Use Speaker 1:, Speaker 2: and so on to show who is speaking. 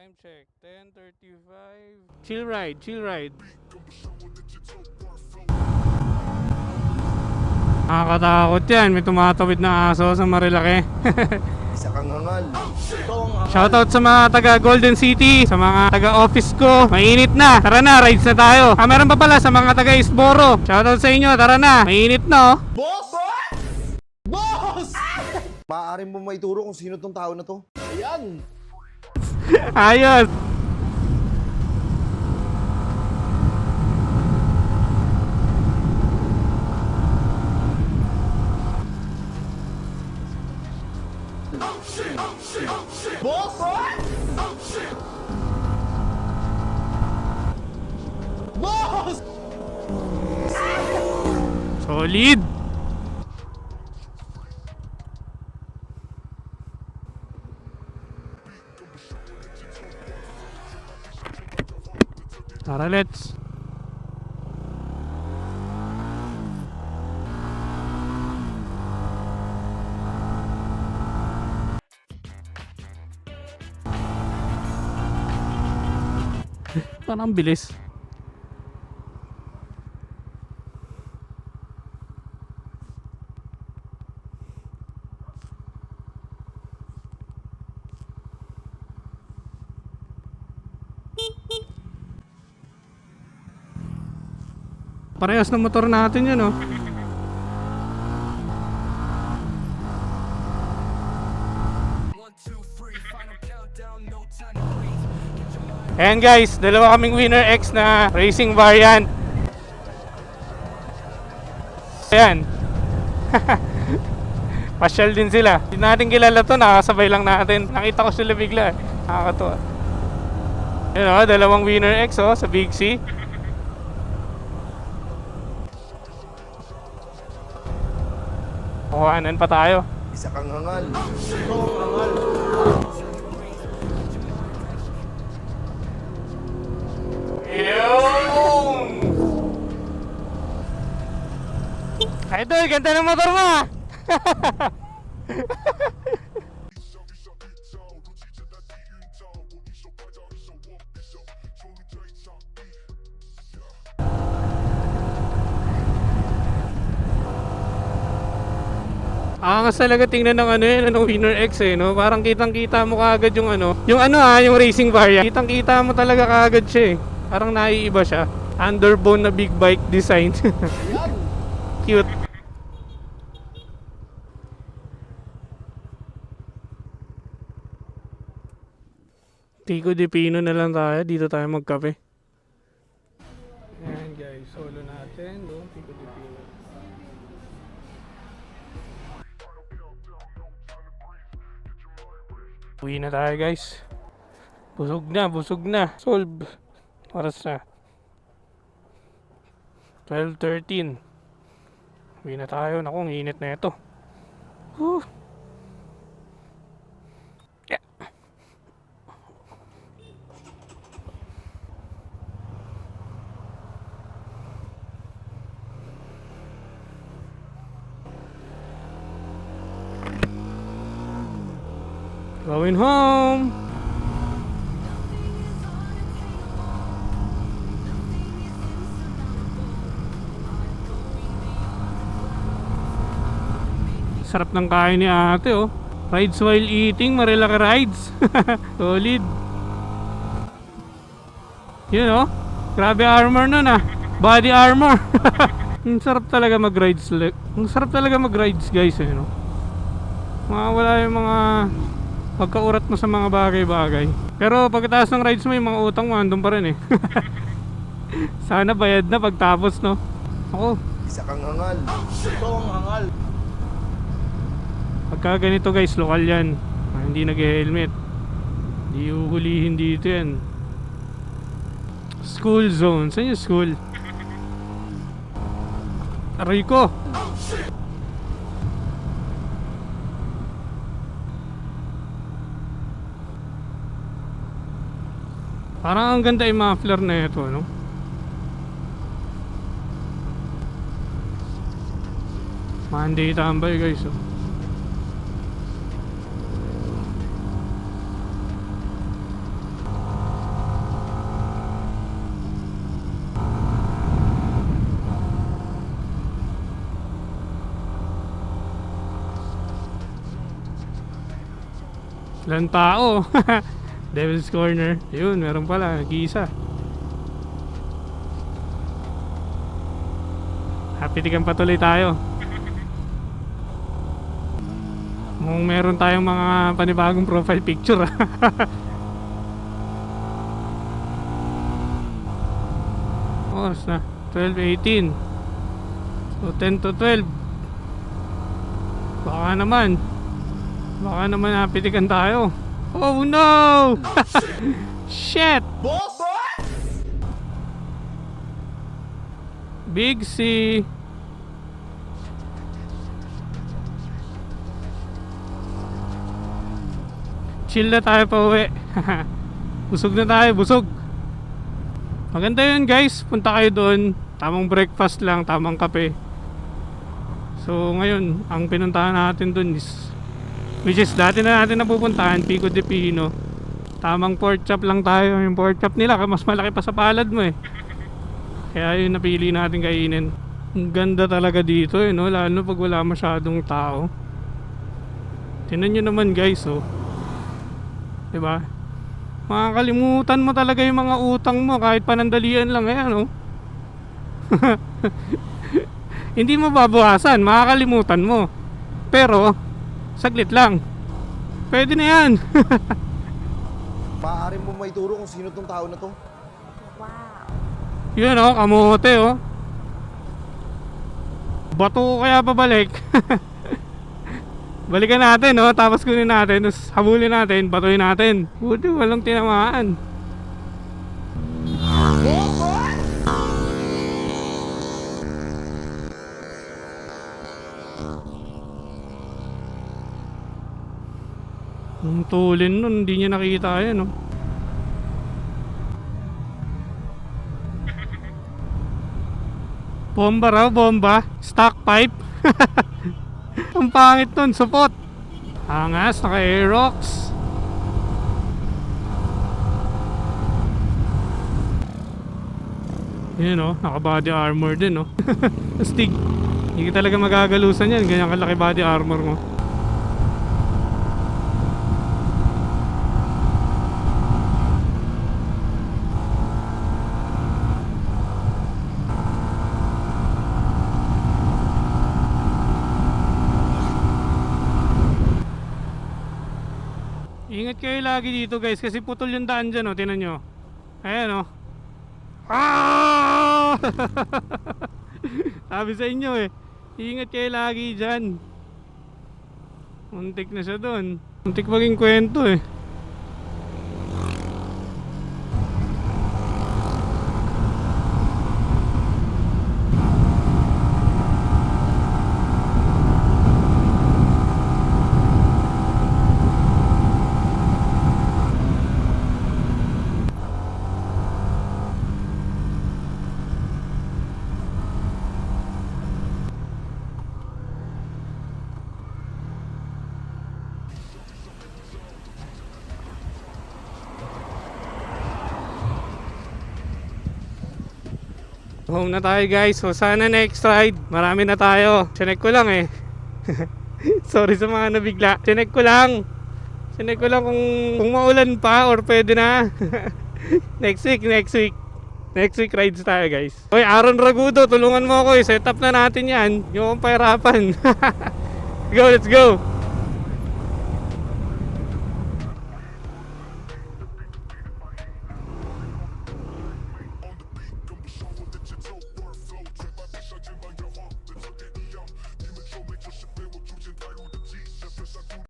Speaker 1: Time check, 10.35. Chill ride, chill ride. Nakakatakot yan, may tumatawid na aso sa Marilaki.
Speaker 2: Isa kang hangal.
Speaker 1: Shoutout sa mga taga Golden City, sa mga taga office ko. Mainit na. Tara na, rides na tayo. Ah, meron pa pala sa mga taga Isboro. Shoutout sa inyo, tara na. Mainit na oh.
Speaker 2: Boss! Boss! Maaari mo maituro kung sino tong tao na to? Ayan!
Speaker 1: Ayos.
Speaker 2: Boss! Boss!
Speaker 1: Solid. Parang ang bilis. Parehas ng motor natin yun, oh. Ayan guys, dalawa kaming Winner X na racing variant. Ayan. Pasyal din sila. Hindi natin kilala to, nakasabay lang natin. Nakita ko sila bigla. eh. Nakakatuwa. Ayan o, dalawang Winner X oh, sa Big C. Kuhanan pa tayo.
Speaker 2: Isa kang hangal. Ang hangal.
Speaker 1: Idol, ganda ng motor mo ah. Angas talaga tingnan ng ano yun, ng Winner X eh, no? Parang kitang-kita mo kaagad yung ano, yung ano ah, yung racing variant. Kitang-kita mo talaga kaagad siya eh. Parang naiiba siya. Underbone na big bike design. Cute. Tico de Pino na lang tayo. Dito tayo magkape. Ayan guys, solo natin. No? Tico de Pino. Uwi na tayo guys. Busog na, busog na. Solve. Oras na. 12.13. Uwi na tayo. Naku, ang init na ito. Whew. Going home. Sarap ng kain ni ate oh. Rides while eating, Marilaki rides. Solid. Yun oh. Grabe armor nun ah. Body armor. Ang sarap talaga mag-rides. Ang sarap talaga mag-rides guys eh no. Mga wala yung mga pagkaurat mo sa mga bagay-bagay. Pero pagkatapos ng rides mo, yung mga utang mo andun pa rin eh. Sana bayad na pagtapos no. Ako,
Speaker 2: Isa kang hangal. Ikaw ang hangal.
Speaker 1: Pagka ganito guys, lokal yan. Ah, hindi nag-helmet. Hindi uhulihin dito yan. School zone. Saan yung school? Aray ko! Parang ang ganda yung muffler na ito, no? Monday tambay guys, oh. Ilan tao? Devil's Corner. Yun, meron pala. Nag-iisa. Happy tikan patuloy tayo. Mukhang meron tayong mga panibagong profile picture. ah. Oras na. 12.18. So 10 to 12. Baka naman. Baka naman napitikan tayo. Oh no! Shit!
Speaker 2: Boss!
Speaker 1: Big C. Chill na tayo pa uwi. busog na tayo, busog. Maganda yun guys, punta kayo doon. Tamang breakfast lang, tamang kape. So ngayon, ang pinuntahan natin doon is which is dati na natin napupuntahan, Pico de Pino. Tamang pork chop lang tayo. Yung pork chop nila, mas malaki pa sa palad mo eh. Kaya yun napili natin kainin. Ang ganda talaga dito eh, no? Lalo pag wala masyadong tao. Tinan nyo naman guys, oh. ba? Makakalimutan mo talaga yung mga utang mo kahit panandalian lang ayan, oh. Hindi mo babawasan, makakalimutan mo. Pero, saglit lang. Pwede na yan.
Speaker 2: Maaari mo maituro kung sino tong tao na to?
Speaker 1: Yun oh, kamote oh. Bato ko kaya pabalik. Balikan natin oh, tapos kunin natin, tapos habulin natin, batuin natin. Buti walang tinamaan. Ang tulin nun, hindi niya nakita yan oh. Bomba raw, bomba. Stock pipe. Ang pangit nun, supot. Angas, naka-aerox. Yun oh, naka-body armor din oh. Astig. Hindi ka talaga magagalusan yan, ganyan kalaki body armor mo. Ingat kayo lagi dito guys kasi putol yung daan dyan oh, tinan nyo. Ayan oh. Ah! Sabi sa inyo eh. Ingat kayo lagi dyan. Muntik na siya doon. Muntik maging kwento eh. Home na tayo guys. So sana next ride, marami na tayo. Chinek ko lang eh. Sorry sa mga nabigla. Chinek ko lang. Chinek ko lang kung, kung maulan pa or pwede na. next week, next week. Next week rides tayo guys. Hoy Aaron Ragudo, tulungan mo ako eh. Set up na natin yan. Yung pahirapan. go, let's go.